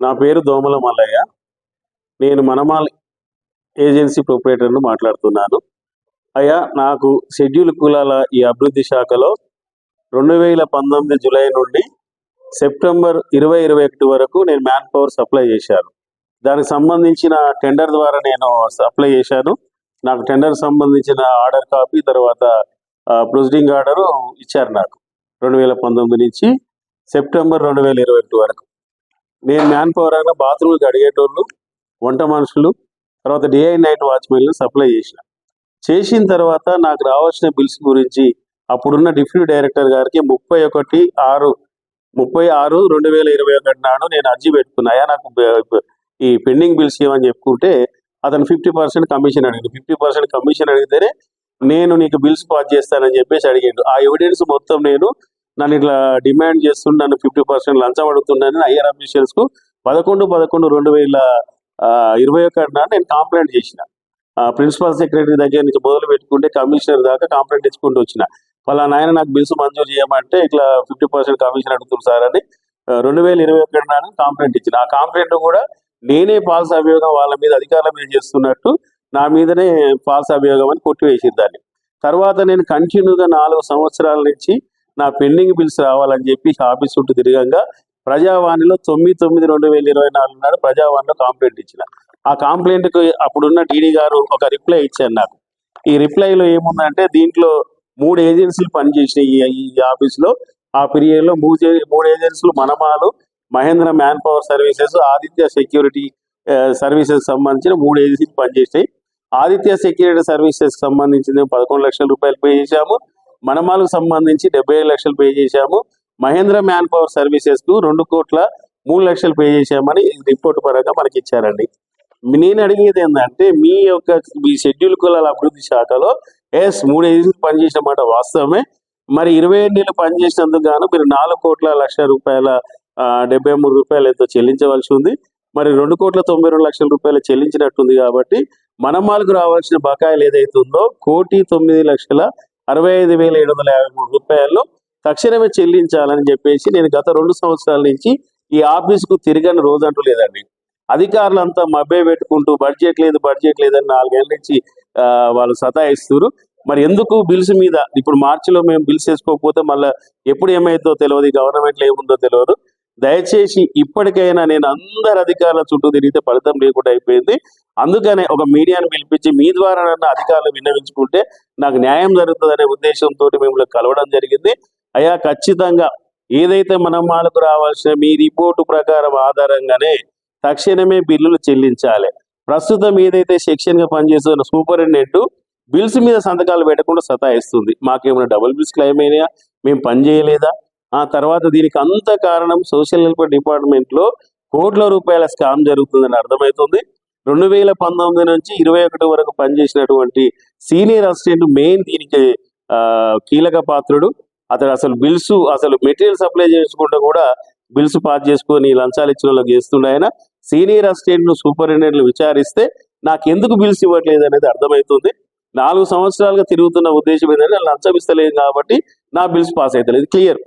నా పేరు దోమల మల్లయ్య. నేను మనమాల్ ఏజెన్సీ ప్రొపరేటర్ను మాట్లాడుతున్నాను. అయ్యా నాకు షెడ్యూల్ కులాల ఈ అభివృద్ధి శాఖలో రెండు వేల పంతొమ్మిది జూలై నుండి సెప్టెంబర్ ఇరవై ఇరవై ఒకటి వరకు నేను మ్యాన్ పవర్ సప్లై చేశాను. దానికి సంబంధించిన టెండర్ ద్వారా నేను సప్లై చేశాను. నాకు టెండర్ సంబంధించిన ఆర్డర్ కాపీ తర్వాత ప్రొసీడింగ్ ఆర్డర్ ఇచ్చారు నాకు. రెండు వేల పంతొమ్మిది నుంచి సెప్టెంబర్ రెండు వేల ఇరవై ఒకటి వరకు. నేను మ్యాన్ పవర్ అయినా బాత్రూమ్కి అడిగేటోళ్ళు వంట మనుషులు తర్వాత డే అండ్ నైట్ వాచ్మెన్లు సప్లై చేసిన. చేసిన తర్వాత నాకు రావాల్సిన బిల్స్ గురించి అప్పుడున్న డిప్యూటీ డైరెక్టర్ గారికి ముప్పై ఒకటి ఆరు ముప్పై ఆరు రెండు వేల ఇరవై ఒకటి నాడు నేను అర్జీ పెట్టుకున్నాయా నాకు ఈ పెండింగ్ బిల్స్ ఏమని చెప్పుకుంటే అతను ఫిఫ్టీ పర్సెంట్ కమిషన్ అడిగింది ఫిఫ్టీ పర్సెంట్ కమిషన్ అడిగితేనే నేను నీకు బిల్స్ పాస్ చేస్తానని చెప్పేసి అడిగాడు. ఆ ఎవిడెన్స్ మొత్తం నేను నన్ను ఇట్లా డిమాండ్ చేస్తుండే నన్ను ఫిఫ్టీ పర్సెంట్ లంచం అడుగుతున్నానని ఐఆర్ అఫీషియల్స్కు పదకొండు పదకొండు రెండు వేల ఇరవై ఒకటి నేను కంప్లైంట్ చేసిన. ప్రిన్సిపల్ సెక్రటరీ దగ్గర నుంచి మొదలు పెట్టుకుంటే కమిషనర్ దాకా కంప్లైంట్ ఇచ్చుకుంటూ వచ్చిన. వాళ్ళ ఆయన నాకు బిల్స్ మంజూరు చేయమంటే ఇట్లా ఫిఫ్టీ పర్సెంట్ కమిషన్ అడుగుతుంది సార్ అని రెండు వేల ఇరవై ఒకటి నాడు కంప్లైంట్ ఇచ్చిన. ఆ కంప్లైంట్ కూడా నేనే ఫాల్స్ అభియోగం వాళ్ళ మీద అధికారుల మీద చేస్తున్నట్టు నా మీదనే ఫాల్స్ అభియోగం అని కొట్టివేసింది దాన్ని. తర్వాత నేను కంటిన్యూగా నాలుగు సంవత్సరాల నుంచి నా పెండింగ్ బిల్స్ రావాలని చెప్పి ఆఫీస్ చుట్టూ తిరగంగా ప్రజావాణిలో తొమ్మిది తొమ్మిది రెండు వేల ఇరవై నాలుగు నాడు ప్రజావాణిలో కంప్లైంట్ ఇచ్చిన. ఆ కంప్లైంట్కు అప్పుడున్న టీడీ గారు ఒక రిప్లై ఇచ్చారు నాకు. ఈ రిప్లైలో ఏముందంటే దీంట్లో మూడు ఏజెన్సీలు పనిచేసినాయి ఈ- ఆఫీస్లో ఆఫీస్లో. ఆ పీరియడ్లో మూడు మూడు ఏజెన్సీలు మనమాలు Mahendra manpower services Aditya security services సంబంధించిన మూడు ఏజెన్సీలు పనిచేసినాయి. ఆదిత్య సెక్యూరిటీ సర్వీసెస్ సంబంధించిన పదకొండు లక్షల రూపాయలు పే చేశాము. మనమాలకు సంబంధించి డెబ్బై ఐదు లక్షలు పే చేశాము. మహేంద్ర మ్యాన్ పవర్ సర్వీసెస్కు రెండు కోట్ల మూడు లక్షలు పే చేశామని రిపోర్ట్ పరంగా మనకి ఇచ్చారండి. నేను అడిగేది ఏంటంటే మీ యొక్క మీ షెడ్యూల్ కులాల అభివృద్ధి శాఖలో ఎస్ మూడు ఏజెన్సీలు పనిచేసిన మాట వాస్తవమే. మరి ఇరవై ఏడు నెలలు పనిచేసినందుకు గాను మీరు నాలుగు కోట్ల లక్ష రూపాయల డెబ్బై మూడు రూపాయలు ఎంతో చెల్లించవలసి ఉంది. మరి రెండు కోట్ల తొంభై రెండు లక్షల రూపాయలు చెల్లించినట్టుంది కాబట్టి మనమాలకు రావాల్సిన బకాయిలు ఏదైతే ఉందో కోటి తొమ్మిది లక్షల అరవై ఐదు వేల ఏడు వందల యాభై మూడు రూపాయలు తక్షణమే చెల్లించాలని చెప్పేసి నేను గత రెండు సంవత్సరాల నుంచి ఈ ఆఫీస్కు తిరగని రోజంటూ లేదండి. అధికారులంతా మభ్య పెట్టుకుంటూ బడ్జెట్ లేదు బడ్జెట్ లేదని నాలుగేళ్ళ నుంచి వాళ్ళు సతాయిస్తారు మరి ఎందుకు బిల్స్ మీద? ఇప్పుడు మార్చిలో మేము బిల్స్ వేసుకోకపోతే మళ్ళీ ఎప్పుడు ఏమైందో తెలియదు గవర్నమెంట్లో ఏముందో తెలియదు దయచేసి ఇప్పటికైనా నేను అందరు అధికారుల చుట్టూ తిరిగితే ఫలితం లేకుండా అయిపోయింది. అందుకనే ఒక మీడియాను పిలిపించి మీ ద్వారా నన్ను అధికారులు విన్నవించుకుంటే నాకు న్యాయం జరుగుతుందనే ఉద్దేశంతో మిమ్మల్ని కలవడం జరిగింది. అయ్యా ఖచ్చితంగా ఏదైతే మనం మాలకు రావాల్సిన మీ రిపోర్టు ప్రకారం ఆధారంగానే తక్షణమే బిల్లులు చెల్లించాలి. ప్రస్తుతం ఏదైతే సెక్షన్గా పనిచేస్తున్న సూపరింటెండెంట్ బిల్స్ మీద సంతకాలు పెట్టకుండా సతాయిస్తుంది. మాకేమైనా డబుల్ బిల్స్ క్లెయిమ్ అయినాయా? మేము పని చేయలేదా? ఆ తర్వాత దీనికి అంత కారణం సోషల్ వెల్ఫేర్ డిపార్ట్మెంట్లో కోట్ల రూపాయల స్కామ్ జరుగుతుందని అర్థమవుతుంది. రెండు వేల పంతొమ్మిది నుంచి ఇరవై ఒకటి వరకు పనిచేసినటువంటి సీనియర్ అసిస్టెంట్ మెయిన్ దీనికి కీలక పాత్రుడు. అతడు అసలు బిల్స్ అసలు మెటీరియల్ సప్లై చేసుకుంటూ కూడా బిల్స్ పాస్ చేసుకొని లంచాలు ఇచ్చిన వాళ్ళకి చేస్తుండే ఆయన. సీనియర్ అసిస్టెంట్ను సూపరింటెండెంట్ విచారిస్తే నాకు ఎందుకు బిల్స్ ఇవ్వట్లేదు అనేది అర్థమవుతుంది నాలుగు సంవత్సరాలుగా తిరుగుతున్న ఉద్దేశం ఏంటంటే లంచం ఇస్తలేదు కాబట్టి నా బిల్స్ పాస్ అవుతలేదు క్లియర్.